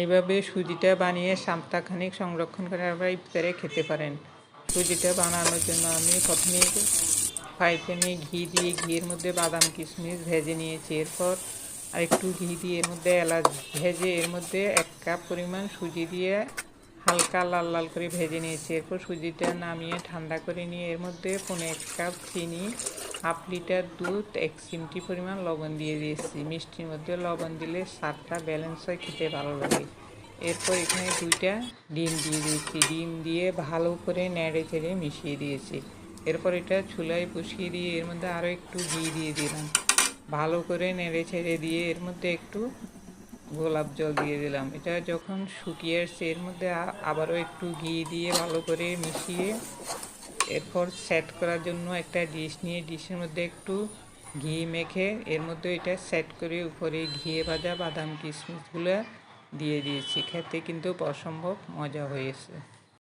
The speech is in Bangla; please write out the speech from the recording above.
এইভাবে সুজিটা বানিয়ে সপ্তাহখানিক সংরক্ষণ করে আবার ইফতারে খেতে পারেন। সুজিটা বানানোর জন্য আমি প্রথমে ফ্রাই ঘি দিয়ে ঘিয়ের মধ্যে বাদাম, কিশমিশ ভেজে নিয়েছি। এরপর আর একটু ঘি দিয়ে এর মধ্যে এলাচ ভেজে এর মধ্যে এক কাপ পরিমাণ সুজি দিয়ে হালকা লাল লাল করে ভেজে নিয়েছি। এরপর সুজিটা নামিয়ে ঠান্ডা করে নিয়ে এর মধ্যে পনেরো এক কাপ চিনি, হাফ লিটার দুধ, এক চিমটি পরিমাণ লবণ দিয়ে দিয়েছি। মিষ্টির মধ্যে লবণ দিলে স্বাদটা ব্যালেন্স হয়, খেতে ভালো লাগে। এরপর এখানে দুইটা ডিম দিয়ে দিয়েছি। ডিম দিয়ে ভালো করে নেড়ে চেড়ে মিশিয়ে দিয়েছি। এরপর এটা চুলায় বসিয়ে দিয়ে এর মধ্যে আরও একটু ঘি দিয়ে দিলাম। ভালো করে নেড়ে ছেড়ে দিয়ে এর মধ্যে একটু গোলাপ জল দিয়ে দিলাম। এটা যখন শুকিয়ে আসছে, এর মধ্যে আবারও একটু ঘি দিয়ে ভালো করে মিশিয়ে এরপর সেট করার জন্য একটা ডিশ নিয়ে ডিশের মধ্যে একটু ঘি মেখে, এর মধ্যে এটা সেট করে উপরে ঘিয়ে ভাজা বাদাম কিশমিশগুলো দিয়ে দিয়েছি। খেতে কিন্তু অসম্ভব মজা হয়েছে।